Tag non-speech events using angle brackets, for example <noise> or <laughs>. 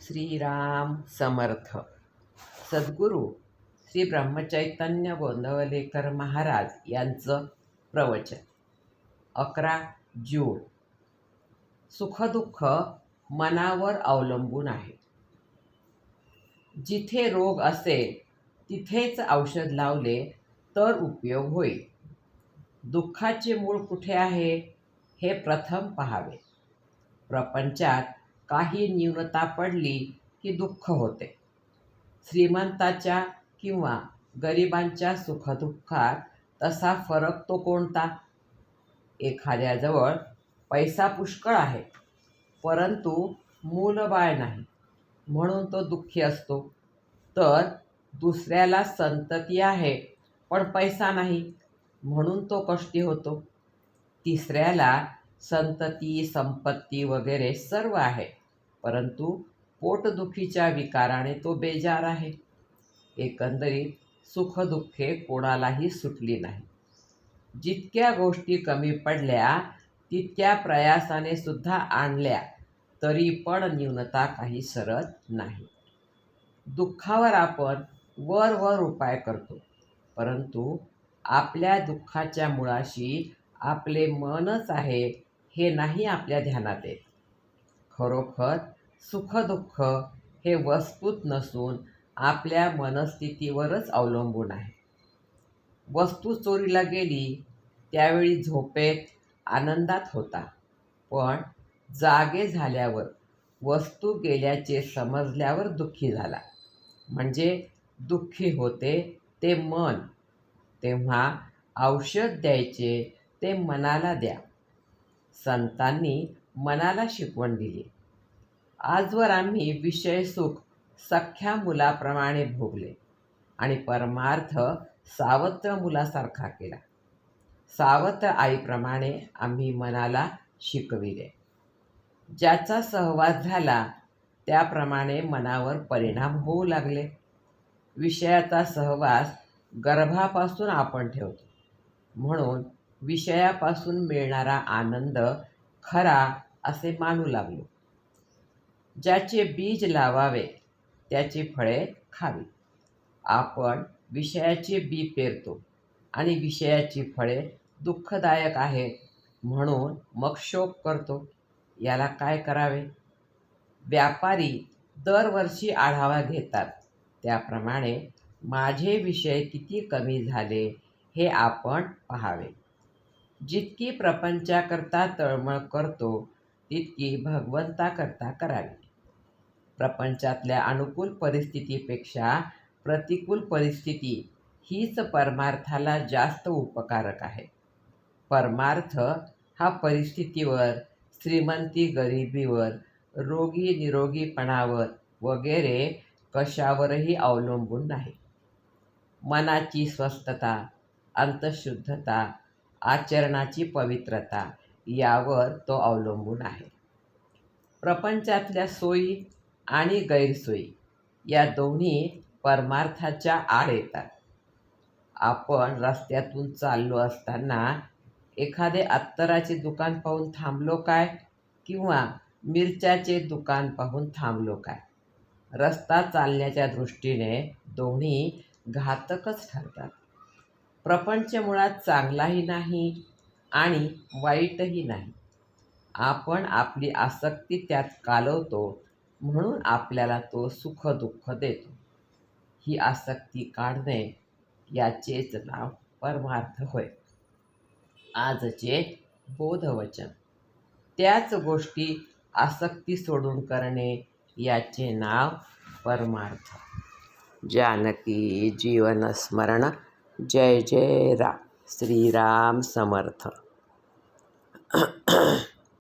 श्रीराम समर्थ। सद्गुरू श्री ब्रह्मचैतन्य गोंदवलेकर महाराज यांचं प्रवचन. अकरा जून. सुखदुःख मनावर अवलंबून आहे. जिथे रोग असेल तिथेच औषध लावले तर उपयोग होईल. दुःखाचे मूळ कुठे आहे हे प्रथम पहावे. प्रपंचात काही न्यूनता पडली की दुःख होते. श्रीमंताच्या किंवा गरिबांच्या सुखदुःखात तसा फरक तो कोणता? एखाद्याजवळ पैसा पुष्कळ आहे परंतु मूलबाळ नाही म्हणून तो दुःखी असतो. तर दुसऱ्याला संतती आहे पण पैसा नाही म्हणून तो कष्टी होतो. तिसऱ्याला संतती संपत्ती वगैरे सर्व आहे. परंतु पोटदुखीच्या विकाराने तो बेजार आहे. एकंदरीत सुखदुःखे कोणालाही सुटली नाही. जितक्या गोष्टी कमी पडल्या तितक्या प्रयासाने सुद्धा आणल्या तरी पण न्यूनता काही सरत नाही. दुःखावर आपण वर वर उपाय करतो परंतु आपल्या दुःखाच्या मुळाशी आपले मनच आहे हे नाही आपल्या ध्यानात येत. खरोखर सुखदुःख हे वस्तूत नसून आपल्या मनस्थितीवरच अवलंबून आहे. वस्तू चोरीला गेली त्यावेळी झोपेत आनंदात होता. पण जागे झाल्यावर वस्तू गेल्याचे समजल्यावर दुःखी झाला. म्हणजे दुःखी होते ते मन. तेव्हा औषध द्यायचे ते मनाला द्या. संतांनी मनाला शिकवण दिली. आजवर आम्ही विषय सुख सख्या मुलाप्रमाणे भोगले आणि परमार्थ सावत्र मुलासारखा केला. सावत्र आईप्रमाणे आम्ही मनाला शिकविले. ज्याचा सहवास झाला त्याप्रमाणे मनावर परिणाम होऊ लागले. विषयाचा सहवास गर्भापासून आपण ठेवतो. म्हणून विषयापासून मिळणारा आनंद खरा असे मानू लागलो. ज्याचे बीज लावावे त्याची फळे खावी. आपण विषयाचे बी पेरतो आणि विषयाची फळे दुःखदायक आहेत म्हणून मग शोक करतो. याला काय करावे? व्यापारी दरवर्षी आढावा घेतात. त्याप्रमाणे माझे विषय किती कमी झाले हे आपण पाहावे. जितकी प्रपंचाकरता तळमळ करतो तितकी भगवंताकरता करावी. प्रपंचातल्या अनुकूल परिस्थितीपेक्षा प्रतिकूल परिस्थिती हीच परमार्थाला जास्त उपकारक आहे. परमार्थ हा परिस्थितीवर श्रीमंती गरिबीवर रोगी निरोगीपणावर वगैरे कशावरही अवलंबून नाही. मनाची स्वस्थता अंतशुद्धता आचरणाची पवित्रता यावर तो अवलंबून आहे. प्रपंचातल्या सोयी आणि गैरसोयी या दोन्ही परमार्थाच्या आड येतात. आपण रस्त्यातून चाललो असताना एखादे अत्तराचे दुकान पाहून थांबलो काय? किंवा मिरच्याचे दुकान पाहून थांबलो काय? रस्ता चालण्याच्या दृष्टीने दोन्ही घातकच ठरतात. प्रपंच मुळात चांगलाही नाही आणि वाईटही नाही. आपण आपली आसक्ती त्यात कालवतो म्हणून आपल्याला तो सुख दुःख देतो. ही आसक्ती काढणे याचेच नाव परमार्थ होय. आजचे बोधवचन. त्याच गोष्टी आसक्ती सोडून करणे याचे नाव परमार्थ. जानकी जीवनस्मरण जय जय राम श्रीराम समर्थ. 咳 <laughs> 咳